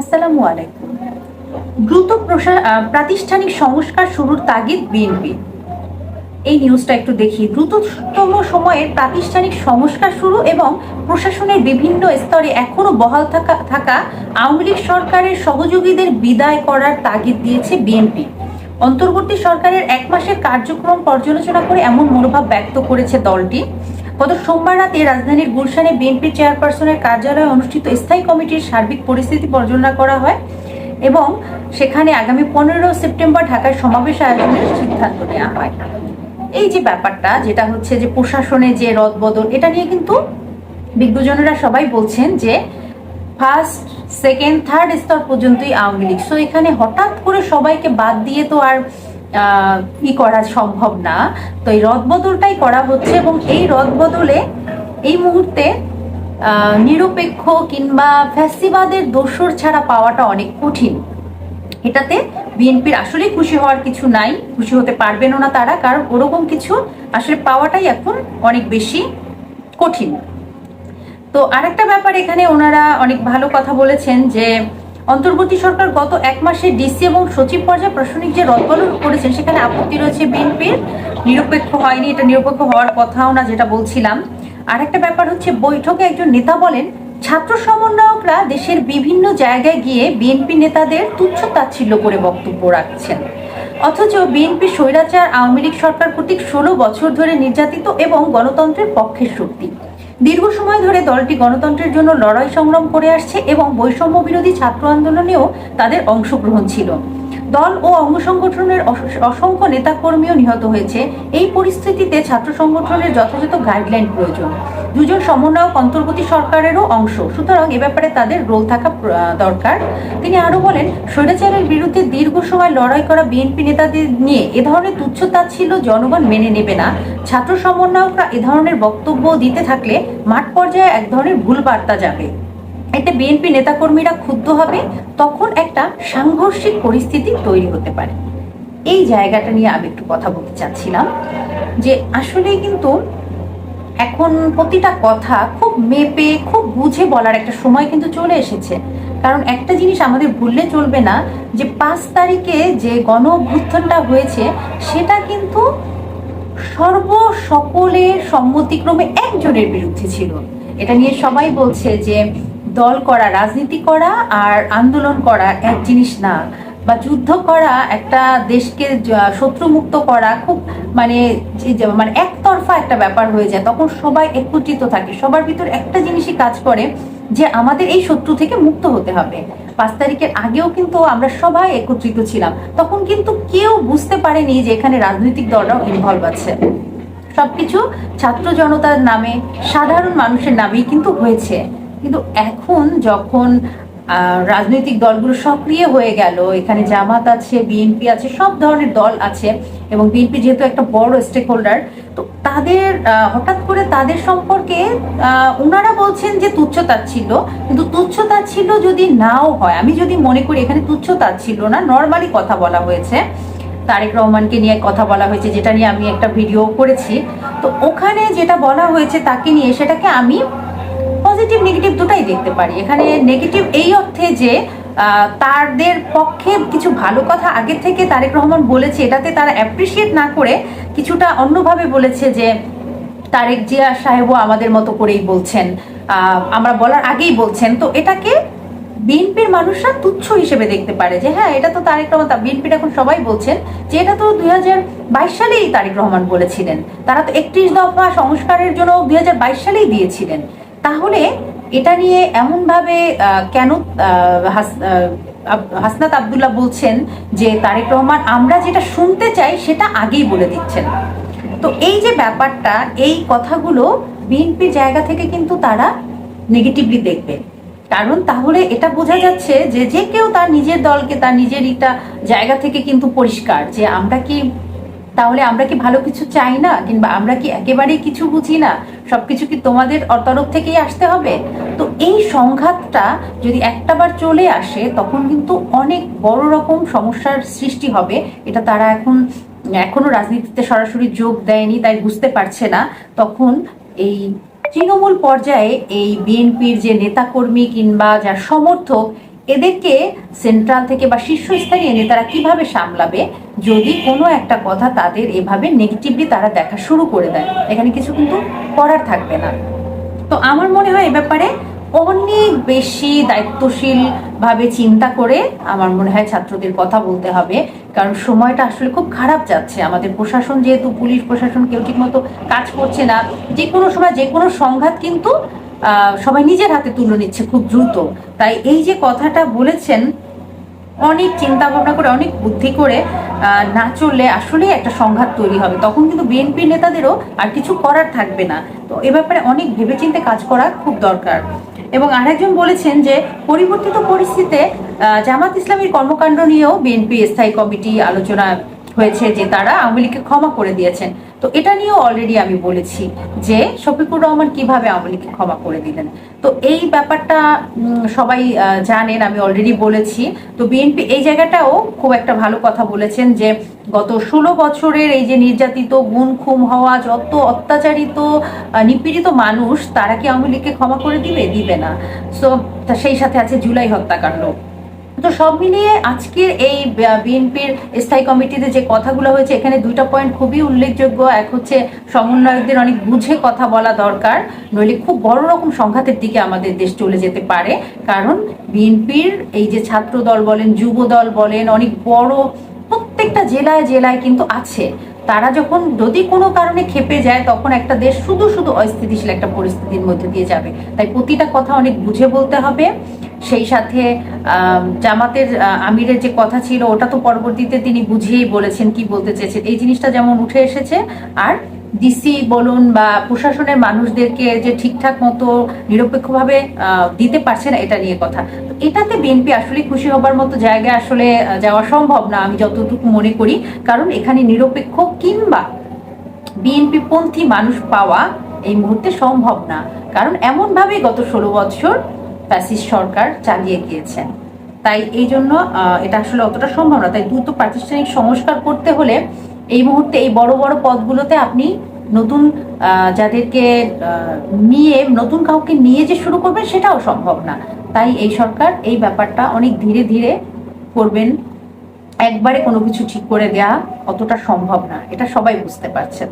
আসসালামু আলাইকুম। দ্রুত প্রাতিষ্ঠানিক সংস্কার শুরুর তাগিদ বিএনপি। এই নিউজটা একটু দেখি। দ্রুততম সময়ে প্রাতিষ্ঠানিক সংস্কার শুরু এবং প্রশাসনের বিভিন্ন স্তরে এখনও বহাল থাকা থাকা আওয়ামী লীগ সরকারের সহযোগীদের বিদায় করার তাগিদ দিয়েছে বিএনপি। অন্তর্বর্তী সরকারের এক মাসের কার্যক্রম পর্যালোচনা করে এমন মনোভাব ব্যক্ত করেছে দলটি। গত সোমবার রাতে রাজধানীর গুলশানে বিএনপি চেয়ারপারসনের কার্যালয়ে অনুষ্ঠিত স্থায়ী কমিটির সার্বিক পরিস্থিতি পর্যালোচনা করা হয় এবং সেখানে আগামী পনেরো সেপ্টেম্বর ঢাকায় সমাবেশ আয়োজনের সিদ্ধান্ত নেওয়া হয়। এই যে ব্যাপারটা, যেটা হচ্ছে যে প্রশাসনে যে রদবদল, এটা নিয়ে কিন্তু বিজ্ঞজনেরা সবাই বলছেন যে ফার্স্ট, সেকেন্ড, থার্ড স্তর পর্যন্তই আওয়ামী লীগ। সো এখানে হঠাৎ করে সবাইকে বাদ দিয়ে তো আর ই করা সম্ভব না। তো এই রদবদলটাই করা হচ্ছে এবং এই রদবদলে এই মুহূর্তে নিরপেক্ষ কিংবা ফ্যাসিবাদের দোসর ছাড়া পাওয়াটা অনেক কঠিন। এটাতে বিএনপির আসলেই খুশি হওয়ার কিছু নাই, খুশি হতে পারবেনও না তারা, কারণ ওরকম কিছু আসলে পাওয়াটাই এখন অনেক বেশি কঠিন। তো আরেকটা ব্যাপার এখানে ওনারা অনেক ভালো কথা বলেছেন যে অন্তর্বর্তী সরকার গত এক মাসে ডিসি এবং সচিব পর্যায়ে প্রশাসনিক যে রদবদল করেছেন, সেখানে আপত্তি রয়েছে বিএনপির। নিরপেক্ষ হয়নি, এটা নিরপেক্ষ হওয়ার কথাও না যেটা বলছিলাম। আরেকটা ব্যাপার হচ্ছে, বৈঠকে একজন নেতা বলেন, ছাত্র সমন্বয়করা দেশের বিভিন্ন জায়গায় গিয়ে বিএনপি নেতাদের তুচ্ছ তাচ্ছিল্য করে বক্তব্য রাখছেন। অথচ বিএনপি স্বৈরাচার আওয়ামী লীগ সরকার কর্তৃক ষোলো বছর ধরে নির্যাতিত এবং গণতন্ত্রের পক্ষের শক্তি। দীর্ঘ সময় ধরে দলটি গণতন্ত্রের জন্য লড়াই সংগ্রাম করে আসছে এবং বৈষম্য বিরোধী ছাত্র আন্দোলনেও তাদের অংশগ্রহণ ছিল। দল ও অঙ্গ সংগঠনের অস- অসংখ্য নেতাকর্মীও নিহত হয়েছে। এই পরিস্থিতিতে ছাত্র সংগঠনের যথাযথ গাইডলাইন প্রয়োজন। দুজন সমন্বয়ক অন্তর্বর্তী সরকারেরও অংশ। সুতরাং এ ব্যাপারে তাদের রোল থাকা দরকার। তিনি আরও বলেন, স্বৈরাচারের বিরুদ্ধে দীর্ঘ সময় লড়াই করা বিএনপি নেতাদের নিয়ে এ ধরনের তুচ্ছতা ছিল, জনগণ মেনে নেবে না। ছাত্র সমন্বয়করা এ ধরনের বক্তব্য দিতে থাকলে মাঠ পর্যায়ে এক ধরনের ভুল বার্তা যাবে। এতে বিএনপি নেতাকর্মীরা ক্ষুব্ধ হবে, তখন একটা সাংঘর্ষিক পরিস্থিতি তৈরি হতে পারে। এই জায়গাটা নিয়ে আমি একটু কথা বলতে চাচ্ছিলাম যে আসলে কিন্তু এখন প্রতিটা কথা খুব মেপে, খুব বুঝে বলার একটা সময় কিন্তু চলে এসেছে। কারণ একটা জিনিস আমাদের ভুললে চলবে না, যে পাঁচ তারিখে যে গণ অভ্যুত্থানটা হয়েছে, সেটা কিন্তু সর্ব সকলের সম্মতিক্রমে একজনের বিরুদ্ধে ছিল। এটা নিয়ে সবাই বলছে যে দল করা, রাজনীতি করা আর আন্দোলন করা এক জিনিস না। বা যুদ্ধ করা একটা দেশকে শত্রুমুক্ত করা খুব মানে মানে একতরফা একটা ব্যাপার হয়ে যায়। তখন সবাই একত্রিত থাকে। সবার ভিতর একটা জিনিসই কাজ করে যে আমাদের এই শত্রু থেকে মুক্ত হতে হবে। পাঁচ তারিখের আগেও কিন্তু আমরা সবাই একত্রিত ছিলাম। তখন কিন্তু কেউ বুঝতে পারেনি যে এখানে রাজনৈতিক দলরাও ইনভলভ আছে। সবকিছু ছাত্র জনতার নামে, সাধারণ মানুষের নামেই কিন্তু হয়েছে। কিন্তু এখন যখন রাজনৈতিক দলগুলো সক্রিয় হয়ে গেল। এখানে জামাত আছে, বিএনপি আছে, সব ধরনের দল আছে এবং বিএনপি যেহেতু একটা বড় স্টেক হোল্ডার তো তাদের হঠাৎ করে তাদের সম্পর্কে ওনারা বলছেন যে তুচ্ছ ছিল, কিন্তু তুচ্ছ ছিল যদি নাও হয়, আমি যদি মনে করি এখানে তুচ্ছ ছিল না নর্মালি কথা বলা হয়েছে। তারেক রহমানকে নিয়ে কথা বলা হয়েছে, যেটা নিয়ে আমি একটা ভিডিও করেছি। তো ওখানে যেটা বলা হয়েছে তাকে নিয়ে, সেটাকে আমি পজিটিভ নেগেটিভ দুটাই দেখতে পারি। এখানে নেগেটিভ এই অর্থে যে তাদের পক্ষে কিছু ভালো কথা আগে থেকে তারেক রহমান বলেছে, এটাতে তারা অ্যাপ্রিসিয়েট না করে কিছুটা অন্যভাবে বলেছে যে, তারেক জিয়া সাহেবও আমাদের মতো করেই বলছেন আমরা বলার আগেই বলছেন। তো এটাকে বিএনপির মানুষরা তুচ্ছ হিসেবে দেখতে পারে যে হ্যাঁ এটা তো তারেক রহমান বিএনপির এখন সবাই বলছেন যে, এটা তো দুই হাজার বাইশ সালেই তারেক রহমান বলেছিলেন। তারা তো একত্রিশ দফা সংস্কারের জন্য দুই হাজার বাইশ সালেই দিয়েছিলেন। তাহলে এটা নিয়ে এমনভাবে কেন হাস- হাসনাত আবদুল্লাহ বলছেন যে তারেক রহমান, আমরা যেটা শুনতে চাই সেটা আগেই বলে দিচ্ছেন। তো এই যে ব্যাপারটা, এই কথাগুলো বিএনপির জায়গা থেকে কিন্তু তারা নেগেটিভলি দেখবে। কারণ তাহলে এটা বোঝা যাচ্ছে যে যে কেউ তার নিজের দলকে, তার নিজের একটা জায়গা থেকে কিন্তু পরিষ্কার যে আমরা কি তাহলে আমরা কি ভালো কিছু চাই না? কিংবা আমরা কি একেবারেই কিছু বুঝি না? সবকিছু কি তোমাদের তরফ থেকেই আসতে হবে? তো এই সংঘাতটা যদি একটাবার চলে আসে, তখন কিন্তু অনেক বড় রকম সমস্যার সৃষ্টি হবে। এটা তারা এখন, এখনও রাজনীতিতে সরাসরি যোগ দেয়নি, তাই বুঝতে পারছে না। তখন এই তৃণমূল পর্যায়ে এই বিএনপির যে নেতাকর্মী কিংবা যার সমর্থক এদেরকে সেন্ট্রাল থেকে বা শীর্ষস্থানীয় নেতারা কীভাবে সামলাবে? যদি কোনো একটা কথা তাদের এভাবে নেগেটিভলি তারা দেখা শুরু করে দেয়, এখানে কিছু কিন্তু করার থাকবে না। তো আমার মনে হয় এ ব্যাপারে অনেক বেশি দায়িত্বশীল ভাবে চিন্তা করে আমার মনে হয় ছাত্রদের কথা বলতে হবে, কারণ সময়টা আসলে খুব খারাপ যাচ্ছে। আমাদের প্রশাসন যেহেতু, পুলিশ প্রশাসন কেউ ঠিক মতো কাজ করছে না, যে কোনো সময়, যে কোনো সংঘাত কিন্তু সবাই নিজের হাতে তুলে নিচ্ছে খুব দ্রুত। তাই এই যে কথাটা বলেছেন, অনেক চিন্তা ভাবনা করে, অনেক বুদ্ধি করে না চললে আসলে একটা সংঘাত তৈরি হবে। তখন কিন্তু বিএনপি নেতাদেরও আর কিছু করার থাকবে না। তো এ ব্যাপারে অনেক ভেবেচিন্তে কাজ করা খুব দরকার। এবং আরেকজন বলেছেন যে, পরিবর্তিত পরিস্থিতিতে জামাত ইসলামীর কর্মকাণ্ড নিয়েও বিএনপি স্থায়ী কমিটি আলোচনা হয়েছে যে তারা আওয়ামী লীগকে ক্ষমা করে দিয়েছেন। তো এটা নিয়েও অলরেডি আমি বলেছি যে শফিকুর রহমান কীভাবে আওয়ামী লীগকে ক্ষমা করে দিলেন। তো এই ব্যাপারটা সবাই জানেন, আমি অলরেডি বলেছি। তো বিএনপি এই জায়গাটাও খুব একটা ভালো কথা বলেছেন যে গত ষোলো বছরের এই যে নির্যাতিত গুম খুম হওয়া, যত অত্যাচারিত নিপীড়িত মানুষ, তারা কি আওয়ামী লীগকে ক্ষমা করে দিবে? দিবে না। সো সেই সাথে আছে জুলাই হত্যাকাণ্ড। তো সব মিলিয়ে আজকের এই বিএনপির স্থায়ী কমিটিতে যে কথাগুলো হয়েছে, এখানে দুইটা পয়েন্ট খুবই উল্লেখযোগ্য। এক হচ্ছে সমন্বয়কদের অনেক বুঝে কথা বলা দরকার, নইলে খুব বড় রকম সংঘাতের দিকে আমাদের দেশ চলে যেতে পারে। কারণ বিএনপির এই যে ছাত্র দল বলেন যুব দল বলেন, অনেক বড় প্রত্যেকটা জেলায় জেলায় কিন্তু আছে। তারা যখন যদি কোনো কারণে খেপে যায়, তখন একটা দেশ শুধু শুধু অস্থিতিশীল একটা পরিস্থিতির মধ্যে দিয়ে যাবে। তাই প্রতিটা কথা অনেক বুঝে বলতে হবে। সেই সাথে জামাতের আমিরের যে কথা ছিল, ওটা তো পরবর্তীতে তিনি বুঝিয়েই বলেছেন কি বলতে চেয়েছেন। এই জিনিসটা যেমন উঠে এসেছে, আর ডিসি বলুন বা প্রশাসনের মানুষদেরকে যে ঠিকঠাক মতো, নিরপেক্ষভাবে দিতে পারছে না, এটা নিয়ে কথা। এটাতে বিএনপি আসলে খুশি হবার মতো জায়গায় আসলে যাওয়া সম্ভব না, আমি যতটুকু মনে করি। কারণ এখানে নিরপেক্ষ কিংবা বিএনপি পন্থী মানুষ পাওয়া এই মুহূর্তে সম্ভব না। কারণ এমনভাবেই গত ষোলো বছর ফ্যাসিস্ট সরকার চালিয়ে গিয়েছেন তাই এই জন্য এটা আসলে অতটা সম্ভব না। তাই দ্রুত প্রাতিষ্ঠানিক সংস্কার করতে হলে এই মুহূর্তে এই বড় বড় পদগুলোতে আপনি নতুন যাদেরকে নিয়ে, নতুন কাউকে নিয়ে যে শুরু করবেন সেটাও সম্ভব না। তাই এই সরকার এই ব্যাপারটা অনেক ধীরে ধীরে করবেন। একবারে কোনো কিছু ঠিক করে দেয়া অতটা সম্ভব না। এটা সবাই বুঝতে পারছেন।